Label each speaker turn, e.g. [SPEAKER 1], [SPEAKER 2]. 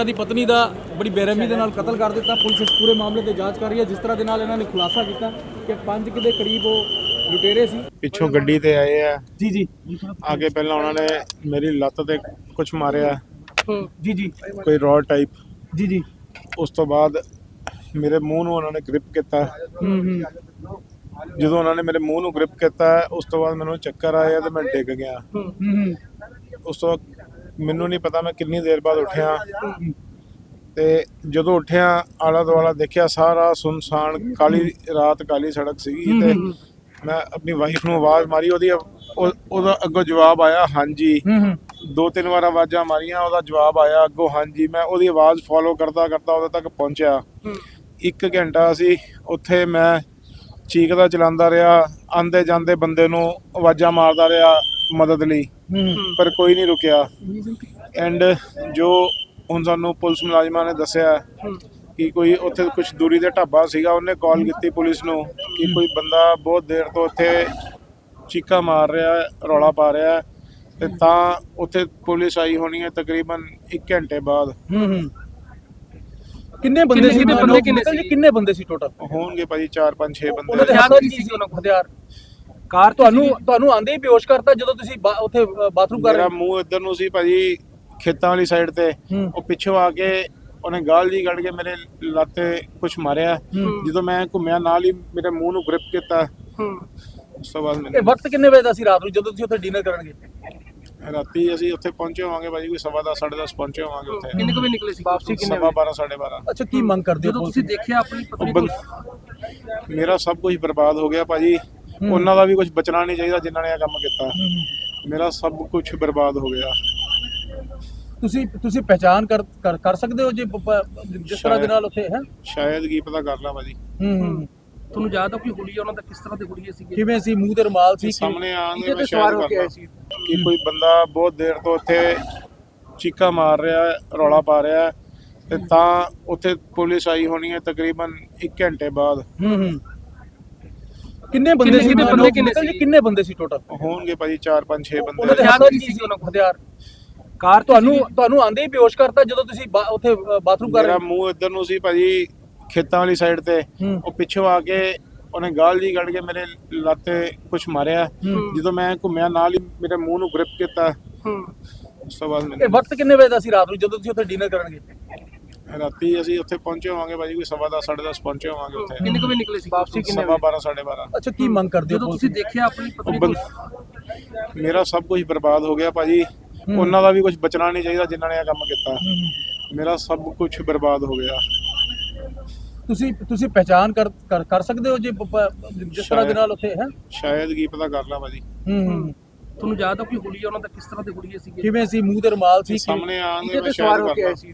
[SPEAKER 1] ਇਹਨਾਂ ਦੀ ਪਤਨੀ ਦਾ ਬੜੀ ਬੇਰਹਿਮੀ ਦੇ ਨਾਲ ਕਤਲ ਕਰ ਦਿੱਤਾ। ਪੁਲਿਸ ਇਸ ਪੂਰੇ ਮਾਮਲੇ ਤੇ ਜਾਂਚ ਕਰ ਰਹੀ ਹੈ। ਜਿਸ ਤਰ੍ਹਾਂ ਦੇ ਨਾਲ ਇਹਨਾਂ ਨੇ ਖੁਲਾਸਾ ਕੀਤਾ ਕਿ ਪੰਜ ਕੁ ਦੇ ਕਰੀਬ ਉਹ ਲੁਟੇਰੇ ਸੀ।
[SPEAKER 2] ਪਿੱਛੋਂ ਗੱਡੀ ਤੇ ਆਏ ਆ।
[SPEAKER 1] ਜੀ ਜੀ।
[SPEAKER 2] ਆਗੇ ਪਹਿਲਾਂ ਉਹਨਾਂ ਨੇ ਮੇਰੀ ਲੱਤ ਤੇ ਕੁਝ ਮਾਰਿਆ।
[SPEAKER 1] ਜੀ ਜੀ।
[SPEAKER 2] ਕੋਈ ਰੋਡ ਟਾਈਪ।
[SPEAKER 1] ਜੀ ਜੀ।
[SPEAKER 2] ਉਸ ਤੋਂ ਬਾਅਦ ਮੇਰੇ ਮੂੰਹ ਨੂੰ ਉਹਨਾਂ ਨੇ ਗ੍ਰਿਪ ਕੀਤਾ। ਜਦੋਂ ਉਹਨਾਂ ਨੇ ਮੇਰੇ ਮੂੰਹ ਨੂੰ ਗ੍ਰਿਪ ਕੀਤਾ ਉਸ ਤੋਂ ਬਾਅਦ ਮੈਨੂੰ ਚੱਕਰ ਆਇਆ ਤੇ ਮੈਂ ਡਿੱਗ ਗਿਆ।
[SPEAKER 1] ਹੂੰ ਹੂੰ।
[SPEAKER 2] ਉਸ ਤੋਂ ਬਾਅਦ ਮੈਨੂੰ ਨਹੀਂ ਪਤਾ ਮੈਂ ਕਿੰਨੀ ਦੇਰ ਬਾਅਦ ਉੱਠਿਆ। ਤੇ ਜਦੋਂ ਉੱਠਿਆ ਆਲਾ ਦੁਆਲਾ ਦੇਖਿਆ ਸਾਰਾ ਸੁਨਸਾਨ ਕਾਲੀ ਰਾਤ ਕਾਲੀ ਸੜਕ ਸੀਗੀ ਤੇ ਮੈਂ ਆਪਣੀ ਵਾਈਫ ਨੂੰ ਆਵਾਜ਼ ਮਾਰੀ ਉਹਦੀ ਉਹ- ਉਹਦਾ ਅੱਗੋਂ ਜਵਾਬ ਆਇਆ ਹਾਂਜੀ। ਦੋ ਤਿੰਨ ਵਾਰ ਆਵਾਜ਼ਾਂ ਮਾਰੀਆਂ ਉਹਦਾ ਜਵਾਬ ਆਇਆ ਅੱਗੋਂ ਹਾਂਜੀ। ਮੈਂ ਉਹਦੀ ਆਵਾਜ਼ ਫੋਲੋ ਕਰਦਾ ਕਰਦਾ ਉਹਦੇ ਤੱਕ ਪਹੁੰਚਿਆ। ਇੱਕ ਘੰਟਾ ਸੀ ਉੱਥੇ ਮੈਂ ਚੀਕਦਾ ਚਲਾਉਂਦਾ ਰਿਹਾ ਆਂਦੇ ਜਾਂਦੇ ਬੰਦੇ ਨੂੰ ਆਵਾਜ਼ਾਂ ਮਾਰਦਾ ਰਿਹਾ। ਮਦਦ ਲਈ ਪਰ ਕੋਈ ਨਹੀਂ ਰੁਕਿਆ। ਐਂਡ ਜੋ ਹੁਣ ਸਾਨੂੰ ਪੁਲਿਸ ਮੁਲਾਜ਼ਮਾਂ ਨੇ ਦੱਸਿਆ ਕਿ ਕੋਈ ਉੱਥੇ ਕੁਝ ਦੂਰੀ ਦੇ ਢਾਬਾ ਸੀਗਾ ਉਹਨੇ ਕਾਲ ਕੀਤੀ ਪੁਲਿਸ ਨੂੰ ਕਿ ਕੋਈ ਬੰਦਾ ਬਹੁਤ ਦੇਰ ਤੋਂ ਉੱਥੇ ਚੀਕਾ ਮਾਰ ਰਿਹਾ ਰੌਲਾ ਪਾ ਰਿਹਾ ਤੇ ਤਾਂ ਉੱਥੇ ਪੁਲਿਸ ਆਈ ਹੋਣੀ ਹੈ ਤਕਰੀਬਨ 1 ਘੰਟੇ ਬਾਅਦ।
[SPEAKER 1] ਕਿੰਨੇ ਬੰਦੇ ਸੀ?
[SPEAKER 3] ਕਿੰਨੇ
[SPEAKER 1] ਬੰਦੇ
[SPEAKER 3] ਕਿੰਨੇ ਸੀ?
[SPEAKER 1] ਕਿੰਨੇ ਬੰਦੇ ਸੀ ਟੋਟਲ
[SPEAKER 2] ਹੋਣਗੇ ਭਾਜੀ 4 5 6
[SPEAKER 1] ਉਹਨਾਂ
[SPEAKER 2] ਬੰਦੇ
[SPEAKER 1] ਦੇ ਹੱਥ ਕੀ ਸੀ ਉਹਨਾਂ ਕੋਲ? ਹਥਿਆਰ? ਕਾਰ ਤੁਹਾਨੂੰ ਤੁਹਾਨੂੰ ਆਂਦੇ ਹੀ ਬੇਹੋਸ਼ ਕਰਤਾ ਜਦੋਂ ਤੁਸੀਂ ਬਾ- ਉੱਥੇ ਅ, ਬਾਥਰੂਮ ਕਰ
[SPEAKER 2] ਮੇਰਾ
[SPEAKER 1] ਰਹੇ
[SPEAKER 2] ਮੂੰਹ ਇੱਧਰ ਨੂੰ ਸੀ ਭਾਜੀ ਖੇਤਾਂ ਵਾਲੀ ਸਾਈਡ ਤੇ।
[SPEAKER 1] ਹੂੰ।
[SPEAKER 2] ਉਹ ਪਿੱਛੋਂ ਆ ਕੇ ਉਹਨੇ ਗਾਲ ਜੀ ਕੱਢ ਕੇ ਮੇਰੇ ਲੱਤ ਕੁਝ ਮਾਰਿਆ।
[SPEAKER 1] ਹੂੰ।
[SPEAKER 2] ਜਦੋਂ ਮੈਂ ਘੁੰਮਿਆ ਨਾਲ ਹੀ ਮੇਰੇ ਮੂੰਹ ਨੂੰ ਗ੍ਰਿਪ ਕੀਤਾ। ਉਸ ਤੋਂ ਬਾਅਦ
[SPEAKER 1] ਇਹ
[SPEAKER 2] ਮੈਨੂੰ
[SPEAKER 1] ਵਕਤ ਕਿੰਨੇ ਵਜੇ ਦਾ ਸੀ ਰਾਤ ਨੂੰ ਜਦੋਂ ਤੁਸੀਂ ਉੱਥੇ ਡਿਨਰ ਕਰਨ ਗਏ
[SPEAKER 2] ਰਾਤੀ ਅਸੀਂ ਉੱਥੇ ਪਹੁੰਚੇ ਹੋਵਾਂਗੇ ਭਾਜੀ ਕੋਈ ਸਵਾ ਦਸ, ਸਾਢੇ 10 ਪਹੁੰਚੇ ਹੋਵਾਂਗੇ ਉੱਥੇ।
[SPEAKER 3] ਕਿੰਨੇ ਕੁ ਵਜੇ ਨਿਕਲੇ ਸੀ?
[SPEAKER 1] ਵਾਪਸੀ ਕਿੰਨੇ
[SPEAKER 2] ਸਵਾ 12 ਸਾਢੇ 12
[SPEAKER 1] ਅੱਛਾ ਕੀ ਮੰਗ ਕਰਦੇ ਹੋ
[SPEAKER 3] ਜਦੋਂ ਤੁਸੀਂ? ਦੇਖਿਆ ਆਪਣੀ ਪਤਨੀ
[SPEAKER 2] ਉਹ
[SPEAKER 3] ਕੋਲ
[SPEAKER 2] ਬੰਦ- ਮੇਰਾ ਸਭ ਕੁਝ ਬਰਬਾਦ ਹੋ ਗਿਆ ਭਾਜੀ। ਉਹਨਾਂ ਦਾ ਵੀ ਕੁਝ ਬਚਣਾ ਨਹੀਂ ਚਾਹੀਦਾ ਜਿਨ੍ਹਾਂ ਨੇ ਇਹ ਕੰਮ ਕੀਤਾ। ਮੇਰਾ ਸਭ ਕੁਝ ਬਰਬਾਦ ਹੋ ਗਿਆ।
[SPEAKER 1] ਤੁਸੀਂ ਤੁਸੀਂ ਪਹਿਚਾਨ ਕਰ ਕਰ- ਕਰ ਸਕਦੇ ਹੋ ਜੀ ਪ- ਪ- ਜਿਸ ਤਰ੍ਹਾਂ ਦੇ ਨਾਲ ਉੱਥੇ ਹੈ?
[SPEAKER 2] ਸ਼ਾਇਦ ਕੀ ਪਤਾ ਕਰ ਲਾ ਭਾਜੀ।
[SPEAKER 1] ਹੂੰ
[SPEAKER 3] ਤੁਹਾਨੂੰ ਯਾਦ ਆ ਕੋਈ ਹੁਲੀਆ ਉਹਨਾਂ ਦਾ ਕਿਸ ਤਰ੍ਹਾਂ ਦੇ ਹੁਲੀਏ ਸੀਗੇ?
[SPEAKER 1] ਕਿਵੇਂ ਸੀ ਮੂੰਹ ਤੇ ਰੁਮਾਲ ਸੀ
[SPEAKER 2] ਸਾਹਮਣੇ
[SPEAKER 3] ਕਿਹਦੇ
[SPEAKER 2] ਮੈਂ ਸ਼ਾਇਦ ਕਰ ਲਾ
[SPEAKER 3] ਸੀ?
[SPEAKER 2] ਕਿ ਕੋਈ ਬੰਦਾ ਬਹੁਤ ਦੇਰ ਤੋਂ ਇੱਥੇ ਚੀਕਾ ਮਾਰ ਰਿਹਾ ਹੈ ਰੌਲਾ ਪਾ ਰਿਹਾ ਹੈ। ਤੇ ਤਾਂ ਉੱਥੇ ਪੁਲਿਸ ਆਈ ਹੋਣੀ ਹੈ ਤਕਰੀਬਨ 1 ਘੰਟੇ ਬਾਅਦ।
[SPEAKER 1] ਹੂੰ ਹੂੰ। ਕਿੰਨੇ ਬੰਦੇ ਸੀ?
[SPEAKER 3] ਕਿੰਨੇ
[SPEAKER 1] ਬੰਦੇ
[SPEAKER 3] ਕਿੰਨੇ ਸੀ?
[SPEAKER 1] ਕਿੰਨੇ ਬੰਦੇ ਸੀ ਟੋਟਲ
[SPEAKER 2] ਹੋਣਗੇ ਭਾਜੀ 4 5 6
[SPEAKER 1] ਉਹਨਾਂ
[SPEAKER 2] ਬੰਦੇ
[SPEAKER 1] ਦੇ ਹੱਥ ਕੀ ਸੀ। ਉਹਨਾਂ ਹਥਿਆਰ ਕਾਰ ਤੁਹਾਨੂੰ ਤੁਹਾਨੂੰ ਆਂਦੇ ਹੀ ਬੇਹੋਸ਼ ਕਰਤਾ ਜਦੋਂ ਤੁਸੀਂ ਉੱਥੇ ਬਾਥਰੂਮ ਕਰ
[SPEAKER 2] ਮੇਰਾ
[SPEAKER 1] ਰਹੇ
[SPEAKER 2] ਮੂੰਹ ਇੱਧਰ ਨੂੰ ਸੀ ਭਾਜੀ ਖੇਤਾਂ ਵਾਲੀ ਸਾਈਡ ਤੇ। ਉਹ ਪਿੱਛੋਂ ਆ ਕੇ ਉਹਨੇ ਗਾਲ ਜੀ ਕੱਢ ਕੇ ਮੇਰੇ ਲੱਤ ਕੁਝ ਮਾਰਿਆ। ਜਦੋਂ ਮੈਂ ਘੁੰਮਿਆ ਨਾਲ ਹੀ ਮੇਰੇ ਮੂੰਹ ਨੂੰ ਗ੍ਰਿਪ ਕੀਤਾ।
[SPEAKER 3] ਹੂੰ।
[SPEAKER 2] ਉਸ ਤੋਂ ਬਾਅਦ
[SPEAKER 1] ਇਹ ਵਕਤ ਕਿੰਨੇ ਵਜੇ ਦਾ ਸੀ ਰਾਤ ਨੂੰ ਜਦੋਂ ਤੁਸੀਂ ਉੱਥੇ ਡਿਨਰ ਕਰਨ ਗਏ?
[SPEAKER 2] ਰਾਤੀ ਅਸੀਂ ਉੱਥੇ ਪਹੁੰਚੇ ਹੋਵਾਂਗੇ ਭਾਜੀ ਕੋਈ ਸਵਾ 10 ਸਾਢੇ 10 ਪਹੁੰਚੇ ਹੋਵਾਂਗੇ ਉੱਥੇ।
[SPEAKER 3] ਕਿੰਨੇ ਕੁ ਵਜੇ ਨਿਕਲੇ ਸੀ?
[SPEAKER 1] ਵਾਪਸੀ ਕਿੰਨੇ
[SPEAKER 2] ਸਵਾ 12 ਸਾਢੇ 12
[SPEAKER 1] ਅੱਛਾ ਕੀ ਮੰਗ ਕਰਦੇ ਹੋ
[SPEAKER 3] ਜਦੋਂ ਤੁਸੀਂ? ਦੇਖਿਆ ਆਪਣੀ ਪਤਨੀ
[SPEAKER 2] ਬੰਦ- ਮੇਰਾ ਸਭ ਕੁਝ ਬਰਬਾਦ ਹੋ ਗਿਆ ਭਾਜੀ। ਉਹਨਾਂ ਦਾ ਵੀ ਕੁਝ ਬਚਣਾ ਨਹੀਂ ਚਾਹੀਦਾ ਜਿਨ੍ਹਾਂ ਨੇ ਇਹ ਕੰਮ ਕੀਤਾ। ਮੇਰਾ ਸਭ ਕੁਝ ਬਰਬਾਦ ਹੋ ਗਿਆ।
[SPEAKER 1] ਤੁਸੀਂ ਤੁਸੀਂ ਪਹਿਚਾਨ ਕਰ ਕਰ- ਸਕਦੇ ਹੋ ਜੀ ਜਿਸ ਤਰ੍ਹਾਂ ਦੇ ਨਾਲ ਉੱਥੇ ਹੈ?
[SPEAKER 2] ਸ਼ਾਇਦ ਕੀ ਪਤਾ ਕਰ ਲਾ ਭਾਜੀ।
[SPEAKER 1] ਹੂੰ ਹੂੰ।
[SPEAKER 3] ਤੁਹਾਨੂੰ ਯਾਦ ਆ ਕੋਈ ਹੁਲੀਆ ਉਹਨਾਂ ਦਾ ਕਿਸ ਤਰ੍ਹਾਂ ਦੇ ਹੁਲੀਏ ਸੀਗੇ
[SPEAKER 1] ਕਿਵੇਂ ਸੀ? ਮੂੰਹ ਤੇ ਰੁਮਾਲ ਸੀ
[SPEAKER 2] ਸਾਹਮਣੇ ਆਉਂਗੇ
[SPEAKER 3] ਕਿਹਦੇ
[SPEAKER 2] ਮੈਂ ਸ਼ਾਇਦ
[SPEAKER 3] ਹੋ ਕੇ
[SPEAKER 2] ਕਰ
[SPEAKER 3] ਆਏ
[SPEAKER 2] ਲਾ
[SPEAKER 3] ਸੀ?